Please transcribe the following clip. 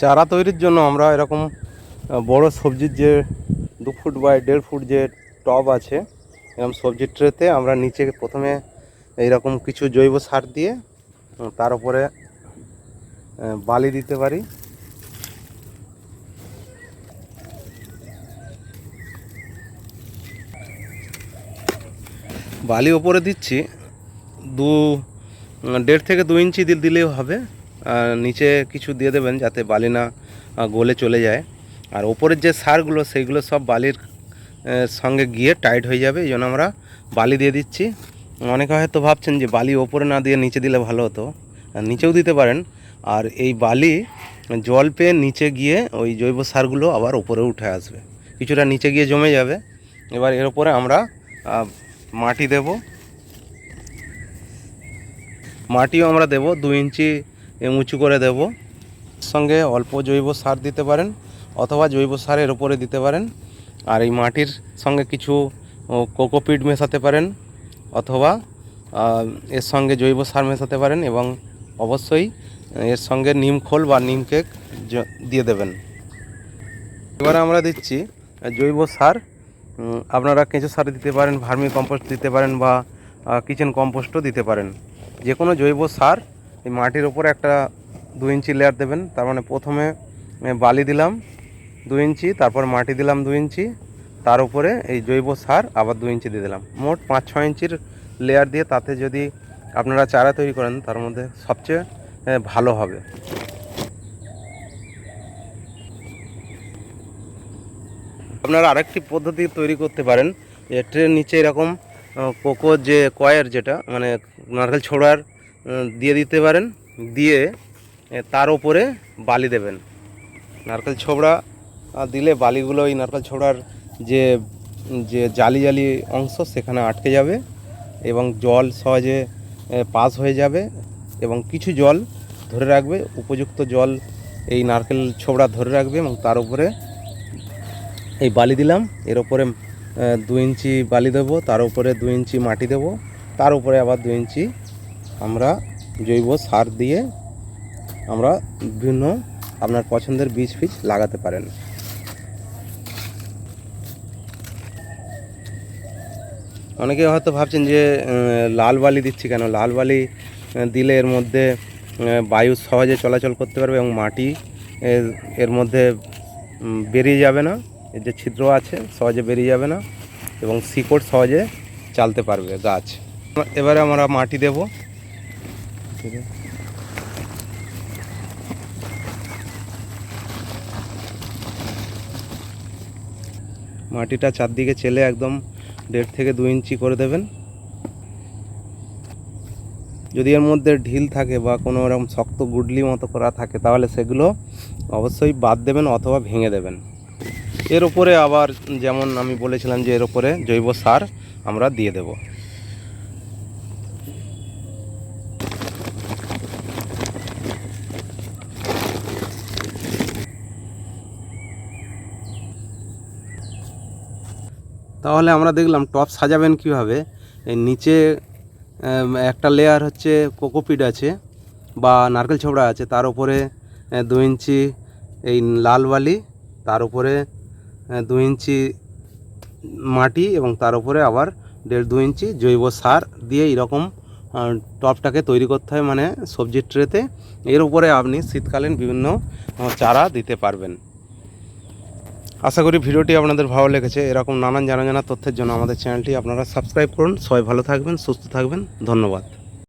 চারা তৈরির জন্য আমরা এরকম বড় সবজির যে দু ফুট বাই দেড় ফুট যে টব আছে, এরকম সবজির ট্রেতে আমরা নিচে প্রথমে এইরকম কিছু জৈব সার দিয়ে তার উপরে বালি দিতে পারি। বালি ওপরে দিচ্ছি, দু দেড় থেকে দু ইঞ্চি দিল, দিলেও হবে। নিচে কিছু দিয়ে দেবেন যাতে বালি না গলে চলে যায়। আর ওপরের যে সারগুলো, সেইগুলো সব বালির সঙ্গে গিয়ে টাইট হয়ে যাবে, এই জন্য আমরা বালি দিয়ে দিচ্ছি। অনেকে হয়তো ভাবছেন যে বালি ওপরে না দিয়ে নিচে দিলে ভালো হতো। নিচেও দিতে পারেন। আর এই বালি জল পেয়ে নিচে গিয়ে ওই জৈব সারগুলো আবার উপরে উঠে আসবে। কিছুটা নিচে গিয়ে জমে যাবে। এবার এর ওপরে আমরা মাটি দেব। মাটিও আমরা দেব দু ইঞ্চি উঁচু করে দেব। সঙ্গে অল্প জৈব সার দিতে পারেন অথবা জৈব সারের ওপরে দিতে পারেন। আর এই মাটির সঙ্গে কিছু কোকোপিট মেশাতে পারেন অথবা এর সঙ্গে জৈব সার মেশাতে পারেন এবং অবশ্যই এর সঙ্গে নিম খোল বা নিম কেক দিয়ে দেবেন। এবারে আমরা দিচ্ছি জৈব সার। আপনারা কেঁচো সার দিতে পারেন, ভার্মি কম্পোস্ট দিতে পারেন বা কিচেন কম্পোস্টও দিতে পারেন। যে কোনো জৈব সার এই মাটির ওপরে একটা দু ইঞ্চি লেয়ার দেবেন। তার মানে প্রথমে বালি দিলাম দু ইঞ্চি, তারপর মাটি দিলাম দু ইঞ্চি, তার উপরে এই জৈব সার আবার দু ইঞ্চি দিয়ে দিলাম। মোট পাঁচ ছ ইঞ্চির লেয়ার দিয়ে তাতে যদি আপনারা চারা তৈরি করেন, তার মধ্যে সবচেয়ে ভালো হবে। আপনারা আরেকটি পদ্ধতি তৈরি করতে পারেন। যে ট্রেন নিচে এরকম কোকো যে কয়ের যেটা মানে নারকেল ছোড়ার দিয়ে দিতে পারেন দিয়ে তার উপরে বালি দেবেন। নারকেল ছোবড়া দিলে বালিগুলো ওই নারকেল ছোবড়ার যে যে জালি জালি অংশ সেখানে আটকে যাবে এবং জল সহজে পাস হয়ে যাবে এবং কিছু জল ধরে রাখবে উপযুক্ত জল এই নারকেল ছোবড়া ধরে রাখবে এবং তার উপরে এই বালি দিলাম। এর আহ, দু ইঞ্চি বালি দেবো তার উপরে দু ইঞ্চি মাটি দেবো তার উপরে আবার দু ইঞ্চি আমরা জৈব সার দিয়ে আমরা বিভিন্ন আপনার পছন্দের বীজ ফিজ লাগাতে পারেন। অনেকে হয়তো ভাবছেন যে লাল বালি দিচ্ছি কেন? লাল বালি দিলে এর মধ্যে বায়ু সহজে চলাচল করতে পারবে এবং মাটি এর মধ্যে বেরিয়ে যাবে না। এর যে ছিদ্র আছে, সহজে বেরিয়ে যাবে না এবং শিকড় সহজে চালতে পারবে গাছ। এবারে আমরা মাটি দেব। মাটিটা চারদিকে চেলে একদম দেড় থেকে দু ইঞ্চি করে দেবেন। যদি এর মধ্যে ঢিল থাকে বা কোনো রকম শক্ত গুডলি মতো করা থাকে, তাহলে সেগুলো অবশ্যই বাদ দেবেন অথবা ভেঙে দেবেন। এর উপরে আবার যেমন আমি বলেছিলাম যে এর উপরে জৈব সার আমরা দিয়ে দেব। তাহলে আমরা দেখলাম টপ সাজাবেন কীভাবে? এই নিচে একটা লেয়ার হচ্ছে কোকোপিট আছে বা নারকেল ছোবড়া আছে, তার উপরে দু ইঞ্চি এই লাল বালি, তার উপরে দু ইঞ্চি মাটি এবং তার উপরে আবার দেড় দু ইঞ্চি জৈব সার দিয়ে এরকম টপটাকে তৈরি করতে হয় মানে সবজির ট্রেতে এর উপরে আপনি শীতকালীন বিভিন্ন চারা দিতে পারবেন। আশা করি ভিডিওটি আপনাদের ভালো লেগেছে। এরকম নানান জানা জানা তথ্যের জন্য আমাদের চ্যানেলটি আপনারা সাবস্ক্রাইব করুন। সবাই ভালো থাকবেন, সুস্থ থাকবেন। ধন্যবাদ।